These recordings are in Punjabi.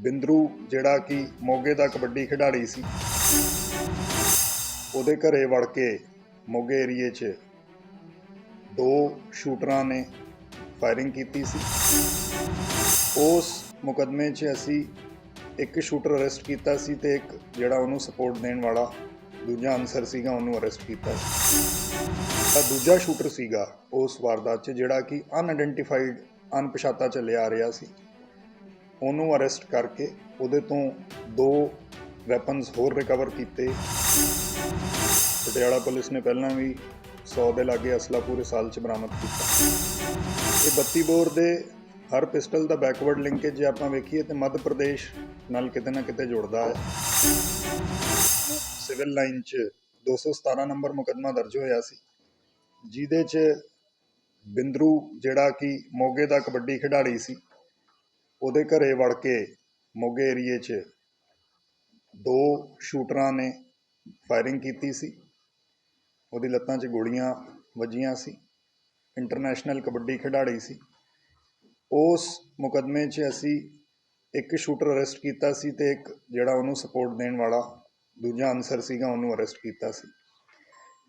ਬਿੰਦਰੂ ਜਿਹੜਾ ਕਿ ਮੋਗੇ ਦਾ ਕਬੱਡੀ ਖਿਡਾਰੀ ਸੀ, ਉਹਦੇ ਘਰੇ ਵੜ ਕੇ ਮੋਗੇ ਏਰੀਏ 'ਚ ਦੋ ਸ਼ੂਟਰਾਂ ਨੇ ਫਾਇਰਿੰਗ ਕੀਤੀ ਸੀ। ਉਸ ਮੁਕਦਮੇ 'ਚ ਅਸੀਂ ਇੱਕ ਸ਼ੂਟਰ ਅਰੈਸਟ ਕੀਤਾ ਸੀ ਤੇ ਇੱਕ ਜਿਹੜਾ ਉਹਨੂੰ ਸਪੋਰਟ ਦੇਣ ਵਾਲਾ ਦੂਜਾ ਅਨਸਰ ਸੀਗਾ, ਉਹਨੂੰ ਅਰੈਸਟ ਕੀਤਾ ਸੀ। ਤਾਂ ਦੂਜਾ ਸ਼ੂਟਰ ਸੀਗਾ ਉਸ ਵਾਰਦਾਤ 'ਚ ਜਿਹੜਾ ਕਿ ਅਨਆਇਡੈਂਟੀਫਾਈਡ ਅਣਪਛਾਤਾ ਚੱਲਿਆ ਆ ਰਿਹਾ ਸੀ। ਉਹਨੂੰ ਅਰੈਸਟ ਕਰਕੇ ਉਹਦੇ ਤੋਂ ਦੋ ਵੈਪਨਸ ਹੋਰ ਰਿਕਵਰ ਕੀਤੇ। ਪਟਿਆਲਾ ਪੁਲਿਸ ਨੇ ਪਹਿਲਾਂ ਵੀ 100 ਦੇ ਲਾਗੇ ਅਸਲਾ ਪੂਰੇ ਸਾਲ 'ਚ ਬਰਾਮਦ ਕੀਤਾ। ਇਹ 32 ਬੋਰ ਦੇ ਹਰ ਪਿਸਟਲ ਦਾ ਬੈਕਵਰਡ ਲਿੰਕੇਜ ਜੇ ਆਪਾਂ ਵੇਖੀਏ ਤੇ ਮੱਧ ਪ੍ਰਦੇਸ਼ ਨਾਲ ਕਿਤੇ ਨਾ ਕਿਤੇ ਜੁੜਦਾ ਹੈ। ਸਿਵਲ ਲਾਈਨ 'ਚ 217 ਨੰਬਰ ਮੁਕੱਦਮਾ ਦਰਜ ਹੋਇਆ ਸੀ। ਜਿਹਦੇ 'ਚ ਬਿੰਦਰੂ ਜਿਹੜਾ ਕਿ ਮੋਗੇ ਦਾ ਕਬੱਡੀ ਖਿਡਾਰੀ ਸੀ ਉਹਦੇ ਘਰੇ ਵੜ ਕੇ ਮੋਗੇ ਏਰੀਏ 'ਚ ਦੋ ਸ਼ੂਟਰਾਂ ਨੇ ਫਾਇਰਿੰਗ ਕੀਤੀ ਸੀ। ਉਹਦੀ ਲੱਤਾਂ 'ਚ ਗੋਲੀਆਂ ਵੱਜੀਆਂ ਸੀ। ਇੰਟਰਨੈਸ਼ਨਲ ਕਬੱਡੀ ਖਿਡਾਰੀ ਸੀ। ਉਸ ਮੁਕਦਮੇ 'ਚ ਅਸੀਂ ਇੱਕ ਸ਼ੂਟਰ ਅਰੈਸਟ ਕੀਤਾ ਸੀ ਤੇ ਇੱਕ ਜਿਹੜਾ ਉਹਨੂੰ ਸਪੋਰਟ ਦੇਣ ਵਾਲਾ ਦੂਜਾ ਅਨਸਰ ਸੀਗਾ ਉਹਨੂੰ ਅਰੈਸਟ ਕੀਤਾ ਸੀ।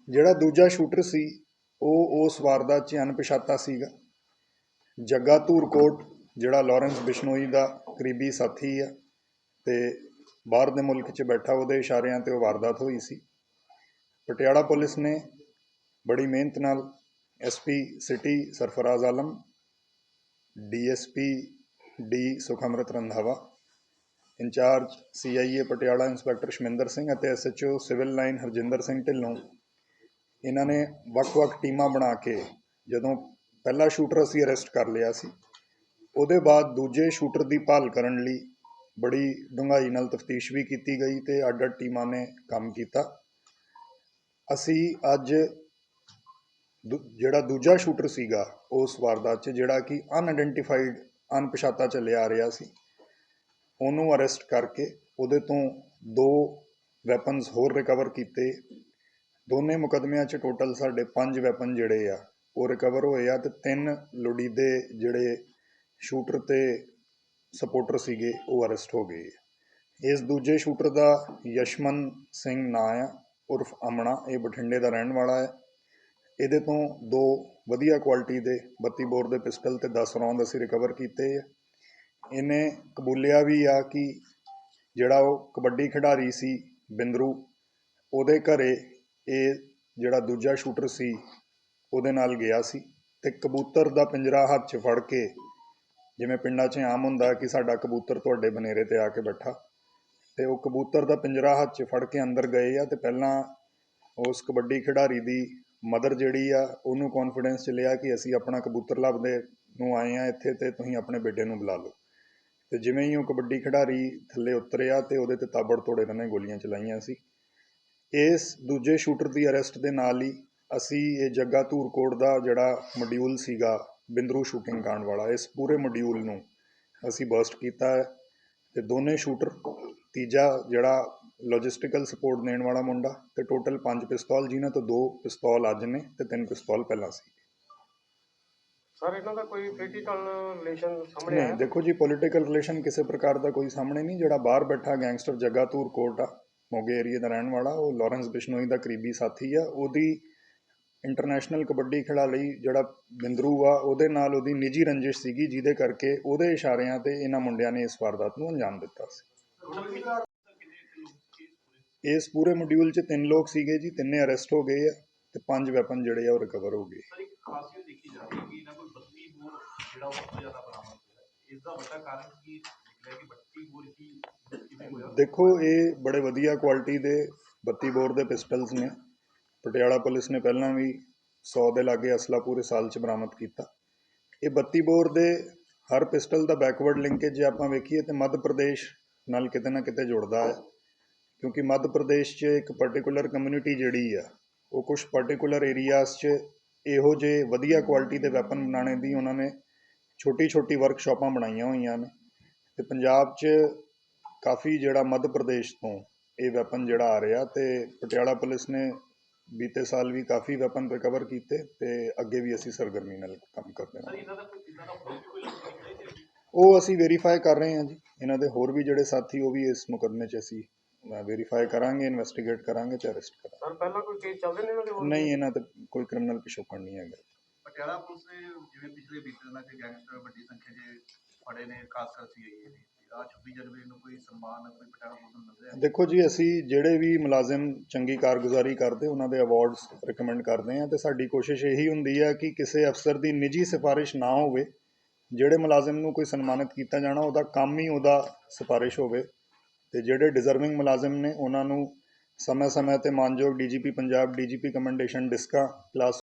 ਜਿਹੜਾ ਦੂਜਾ ਸ਼ੂਟਰ ਸੀ, ਉਹ ਉਸ ਵਾਰਦਾਤ 'ਚ ਅਣਪਛਾਤਾ ਸੀਗਾ। ਜੱਗਾ ਧੂਰਕੋਟ ਜਿਹੜਾ ਲਾਰੈਂਸ ਬਿਸ਼ਨੋਈ ਦਾ ਕਰੀਬੀ ਸਾਥੀ ਆ ਤੇ ਬਾਹਰ ਦੇ ਮੁਲਕ 'ਚ ਬੈਠਾ ਉਹਦੇ ਇਸ਼ਾਰਿਆਂ ਤੇ ਉਹ ਵਾਰਦਾਤ ਹੋਈ ਸੀ। ਪਟਿਆਲਾ ਪੁਲਿਸ ਨੇ ਬੜੀ ਮਿਹਨਤ ਨਾਲ SP city Sarfaraz Alam DSP D Sukhmarat Randhawa, in charge CIA Patiala inspector Shaminder Singh ਅਤੇ SHO civil line Harjinder Singh Dhillon ਇਹਨਾਂ ਨੇ ਵੱਖ-ਵੱਖ ਟੀਮਾਂ ਬਣਾ ਕੇ ਜਦੋਂ ਪਹਿਲਾ ਸ਼ੂਟਰ ਅਸੀਂ ਅਰੈਸਟ ਕਰ ਲਿਆ ਸੀ ਉਹਦੇ ਬਾਅਦ ਦੂਜੇ ਸ਼ੂਟਰ ਦੀ ਭਾਲ ਕਰਨ ਲਈ ਬੜੀ ਡੂੰਘਾਈ ਨਾਲ ਤਫਤੀਸ਼ ਵੀ ਕੀਤੀ ਗਈ ਅਤੇ ਅੱਡ-ਅੱਡ ਟੀਮਾਂ ਨੇ ਕੰਮ ਕੀਤਾ। ਅਸੀਂ ਅੱਜ ਦੂ- ਜਿਹੜਾ ਦੂਜਾ ਸ਼ੂਟਰ ਸੀਗਾ, ਉਸ ਵਾਰਦਾਤ 'ਚ ਜਿਹੜਾ ਕਿ ਅਨਆਇਡੈਂਟੀਫਾਈਡ ਅਣਪਛਾਤਾ ਚੱਲਿਆ ਆ ਰਿਹਾ ਸੀ, ਉਹਨੂੰ ਅਰੈਸਟ ਕਰਕੇ ਉਹਦੇ ਤੋਂ ਦੋ ਵੈਪਨਸ ਹੋਰ ਰਿਕਵਰ ਕੀਤੇ। ਦੋਨੇ ਮੁਕਦਮਿਆਂ 'ਚ ਟੋਟਲ ਸਾਡੇ 5 ਵੈਪਨ ਜਿਹੜੇ ਆ, ਉਹ ਰਿਕਵਰ ਹੋਏ ਆ ਤੇ ਤਿੰਨ ਲੋੜੀਦੇ ਜਿਹੜੇ ਸ਼ੂਟਰ ਅਤੇ ਸਪੋਰਟਰ ਸੀਗੇ, ਉਹ ਅਰੈਸਟ ਹੋ ਗਏ ਇਸ ਦੂਜੇ ਸ਼ੂਟਰ ਦਾ ਯਸ਼ਮਨ ਸਿੰਘ ਨਾਂ ਆ, ਉਰਫ ਅਮਣਾ ਇਹ ਬਠਿੰਡੇ ਦਾ ਰਹਿਣ ਵਾਲਾ ਹੈ। ਇਹਦੇ ਤੋਂ ਦੋ ਵਧੀਆ ਕੁਆਲਿਟੀ ਦੇ 32 ਬੋਰ ਦੇ ਪਿਸਟਲ ਤੇ 10 ਰੌਂਦ ਅਸੀਂ ਰਿਕਵਰ ਕੀਤੇ ਆ। ਇਹਨੇ ਕਬੂਲਿਆ ਵੀ ਆ ਕਿ ਜਿਹੜਾ ਉਹ ਕਬੱਡੀ ਖਿਡਾਰੀ ਸੀ ਬਿੰਦਰੂ, ਉਹਦੇ ਘਰੇ ਇਹ ਜਿਹੜਾ ਦੂਜਾ ਸ਼ੂਟਰ ਸੀ, ਉਹਦੇ ਨਾਲ ਗਿਆ ਸੀ ਤੇ ਕਬੂਤਰ ਦਾ ਪਿੰਜਰਾ ਹੱਥ 'ਚ ਫੜ ਕੇ ਜਿਵੇਂ ਪਿੰਡਾਂ 'ਚ ਆਮ ਹੁੰਦਾ ਕਿ ਸਾਡਾ ਕਬੂਤਰ ਤੁਹਾਡੇ ਬਨੇਰੇ ਤੇ ਆ ਕੇ ਬੈਠਾ। ਤੇ ਉਹ ਕਬੂਤਰ ਦਾ ਪਿੰਜਰਾ ਹੱਥ 'ਚ ਫੜ ਕੇ ਅੰਦਰ ਗਏ ਆ ਤੇ ਪਹਿਲਾਂ ਉਸ ਕਬੱਡੀ ਖਿਡਾਰੀ ਦੀ ਮਦਰ ਜਿਹੜੀ ਆ, ਉਹਨੂੰ ਕੌਨਫੀਡੈਂਸ 'ਚ ਲਿਆ ਕਿ ਅਸੀਂ ਆਪਣਾ ਕਬੂਤਰ ਲੱਭਦੇ ਨੂੰ ਆਏ ਆ ਇੱਥੇ ਤੇ ਤੁਸੀਂ ਆਪਣੇ ਬੇਟੇ ਨੂੰ ਬੁਲਾ ਲਓ। ਤੇ ਜਿਵੇਂ ਹੀ ਉਹ ਕਬੱਡੀ ਖਿਡਾਰੀ ਥੱਲੇ ਉਤਰਿਆ ਤੇ ਉਹਦੇ ਤੇ ਤਾਬੜਤੋੜ ਇਹਨਾਂ ਨੇ ਗੋਲੀਆਂ ਚਲਾਈਆਂ ਸੀ। ਇਸ ਦੂਜੇ ਸ਼ੂਟਰ ਦੀ ਅਰੈਸਟ ਦੇ ਨਾਲ ਹੀ ਅਸੀਂ ਇਹ ਜੱਗਾ ਧੂਰਕੋਟ ਦਾ ਜਿਹੜਾ ਮੋਡਿਊਲ ਸੀਗਾ ਬਿੰਦਰੂ ਸ਼ੂਟਿੰਗ ਕਾਂਡ ਵਾਲਾ। ਇਸ ਪੂਰੇ ਮੋਡਿਊਲ ਨੂੰ ਅਸੀਂ ਬਰਸਟ ਕੀਤਾ ਤੇ ਦੋਨੇ ਸ਼ੂਟਰ ਤੀਜਾ ਜਿਹੜਾ ਲੌਜਿਸਟੀਕਲ ਸਪੋਰਟ ਦੇਣ ਵਾਲਾ ਮੁੰਡਾ ਤੇ ਟੋਟਲ 5 ਪਿਸਤੌਲ ਜਿਨ੍ਹਾਂ ਤੋਂ ਦੋ ਪਿਸਤੌਲ ਅੱਜ ਨੇ ਤੇ ਤਿੰਨ ਪਿਸਤੌਲ ਪਹਿਲਾਂ ਸੀ। ਸਰ ਇਹਨਾਂ ਦਾ ਕੋਈ ਪੋਲੀਟੀਕਲ ਰਿਲੇਸ਼ਨ ਸਾਹਮਣੇ ਨਹੀਂ ਆਇਆ? ਦੇਖੋ ਜੀ ਪੋਲੀਟੀਕਲ ਰਿਲੇਸ਼ਨ ਕਿਸੇ ਪ੍ਰਕਾਰ ਦਾ ਕੋਈ ਸਾਹਮਣੇ ਨਹੀਂ। ਜਿਹੜਾ ਬਾਹਰ ਬੈਠਾ ਗੈਂਗਸਟਰ ਜੱਗਾ ਧੂਰਕੋਟ ਆ ਮੋਗੇ ਏਰੀਆ ਦਾ ਰਹਿਣ ਵਾਲਾ ਉਹ ਲਾਰੈਂਸ ਬਿਸ਼ਨੋਈ ਦਾ ਕਰੀਬੀ ਸਾਥੀ ਆ। ਉਹਦੀ ਇੰਟਰਨੈਸ਼ਨਲ ਕਬੱਡੀ ਖਿਡਾ ਲਈ ਜਿਹੜਾ ਬਿੰਦਰੂ ਆ ਉਹਦੇ ਨਾਲ ਉਹਦੀ ਨਿੱਜੀ ਰੰਜਿਸ਼ ਸੀਗੀ ਜਿਹਦੇ ਕਰਕੇ ਉਹਦੇ ਇਸ਼ਾਰਿਆਂ ਤੇ ਇਹਨਾਂ ਮੁੰਡਿਆਂ ਨੇ ਇਸ ਵਾਰਦਾਤ ਨੂੰ ਅੰਜਾਮ ਦਿੱਤਾ ਸੀ। ਇਸ ਪੂਰੇ ਮੋਡਿਊਲ 'ਚ ਤਿੰਨ ਲੋਕ ਸੀਗੇ ਜੀ ਤਿੰਨੇ ਅਰੈਸਟ ਹੋ ਗਏ ਆ ਤੇ ਪੰਜ ਵੈਪਨ ਜਿਹੜੇ ਆ ਉਹ ਰਿਕਵਰ ਹੋ ਗਏ। ਸਰ ਇੱਕ ਖਾਸੀਅਤ ਦੇਖੀ ਜਾ ਰਹੀ ਹੈ ਕਿ ਇਹਨਾਂ ਕੋਲ 32 ਬੋਰ ਜਿਹੜਾ ਉਹ ਸਭ ਤੋਂ ਜ਼ਿਆਦਾ ਬਰਾਮਦ ਹੋਇਆ। ਹੈ। ਇਸ ਦਾ ਵੱਡਾ ਕਾਰਨ ਕੀ ਨਿਕਲਿਆ ਕਿ 32 ਬੋਰ ਹੀ ਕਿਵੇਂ ਹੋਇਆ? ਦੇਖੋ ਇਹ ਬੜੇ ਵਧੀਆ ਕੁਆਲਿਟੀ ਦੇ 32 ਬੋਰ ਦੇ ਪਿਸਟਲਸ ਨੇ। ਪਟਿਆਲਾ ਪੁਲਿਸ ਨੇ ਪਹਿਲਾਂ ਵੀ 100 ਦੇ ਲਾਗੇ ਅਸਲਾ ਪੂਰੇ ਸਾਲ 'ਚ ਬਰਾਮਦ ਕੀਤਾ। ਇਹ 32 ਬੋਰ ਦੇ ਹਰ ਪਿਸਟਲ ਦਾ ਬੈਕਵਰਡ ਲਿੰਕੇਜ ਜੇ ਆਪਾਂ ਵੇਖੀਏ ਤੇ ਮੱਧ ਪ੍ਰਦੇਸ਼ ਨਾਲ ਕਿਤੇ ਨਾ ਕਿਤੇ ਜੁੜਦਾ ਹੈ। ਕਿਉਂਕਿ ਮੱਧ ਪ੍ਰਦੇਸ਼ 'ਚ ਇੱਕ ਪਾਰਟਿਕੂਲਰ ਕਮਿਊਨਿਟੀ ਜਿਹੜੀ ਆ, ਉਹ ਕੁਝ ਪਾਰਟਿਕੂਲਰ ਏਰੀਆਜ਼ 'ਚ ਇਹੋ ਜਿਹੇ ਵਧੀਆ ਕੁਆਲਿਟੀ ਦੇ ਵੈਪਨ ਬਣਾਉਣੇ ਦੀ ਉਹਨਾਂ ਨੇ ਛੋਟੀ ਛੋਟੀ ਵਰਕਸ਼ਾਪਾਂ ਬਣਾਈਆਂ ਹੋਈਆਂ ਨੇ। ਤੇ ਪੰਜਾਬ 'ਚ ਕਾਫੀ ਜਿਹੜਾ ਮੱਧ ਪ੍ਰਦੇਸ਼ ਤੋਂ ਇਹ ਵੈਪਨ ਜਿਹੜਾ ਆ ਰਿਹਾ ਤੇ ਪਟਿਆਲਾ ਪੁਲਿਸ ਨੇ ਬੀਤੇ ਸਾਲ ਵੀ ਕਾਫੀ ਵੈਪਨ ਰਿਕਵਰ ਕੀਤੇ ਤੇ ਅੱਗੇ ਵੀ ਅਸੀਂ ਸਰਗਰਮੀ ਨਾਲ ਕੰਮ ਕਰਦੇ ਹਾਂ ਉਹ ਅਸੀਂ ਵੈਰੀਫਾਈ ਕਰ ਰਹੇ ਹਾਂ ਜੀ। ਇਹਨਾਂ ਦੇ ਹੋਰ ਵੀ ਜਿਹੜੇ ਸਾਥੀ ਉਹ ਵੀ ਇਸ ਮੁਕਦਮੇ 'ਚ ਅਸੀਂ ਵੈਰੀਫਾਈ ਕਰਾਂਗੇ ਇਨਵੈਸਟੀਗੇਟ ਕਰਾਂਗੇ ਤੇ ਅਰੈਸਟ ਕਰਾਂਗੇ। ਸਰ ਪਹਿਲਾਂ ਕੋਈ ਕੇਸ ਚੱਲਦੇ ਨੇ ਇਹਨਾਂ ਦੇ? ਨਹੀਂ ਇਹਨਾਂ ਤੇ ਕੋਈ ਕ੍ਰਿਮੀਨਲ ਪਿਛੋਕਣ ਨਹੀਂ ਹੈਗਾ। ਪਟਿਆਲਾ ਪੁਲਿਸ ਨੇ ਜਿਵੇਂ ਪਿਛਲੇ ਬੀਤੇ ਦਿਨਾਂ 'ਚ ਗੈਂਗਸਟਰ ਵੱਡੀ ਸੰਖਿਆ 'ਚ ਫੜੇ ਨੇ ਖਾਸ ਕਰ ਸੀਆਈਏ ਨੇ। ਦੇਖੋ ਜੀ, ਅਸੀਂ ਜਿਹੜੇ ਵੀ ਮੁਲਾਜ਼ਮ ਚੰਗੀ ਕਾਰਗੁਜ਼ਾਰੀ ਕਰਦੇ, ਉਹਨਾਂ ਦੇ ਅਵਾਰਡਸ ਰਿਕਮੈਂਡ ਕਰਦੇ ਹਾਂ ਤੇ ਸਾਡੀ ਕੋਸ਼ਿਸ਼ ਇਹੀ ਹੁੰਦੀ ਹੈ ਕਿ ਕਿਸੇ ਅਫਸਰ ਦੀ ਨਿੱਜੀ ਸਿਫਾਰਿਸ਼ ਨਾ ਹੋਵੇ, ਜਿਹੜੇ ਮੁਲਾਜ਼ਮ ਨੂੰ ਕੋਈ ਸਨਮਾਨਿਤ ਕੀਤਾ ਜਾਣਾ, ਉਹਦਾ ਕੰਮ ਹੀ ਉਹਦਾ ਸਿਫਾਰਿਸ਼ ਹੋਵੇ ਤੇ ਜਿਹੜੇ ਡਿਜ਼ਰਵਿੰਗ ਮੁਲਾਜ਼ਮ ਨੇ, ਉਹਨਾਂ ਨੂੰ ਸਮੇਂ-ਸਮੇਂ ਤੇ ਮਾਨਯੋਗ ਡੀਜੀਪੀ ਪੰਜਾਬ ਡੀਜੀਪੀ ਕਮੈਂਡੇਸ਼ਨ ਡਿਸਕਾ ਪਲੱਸ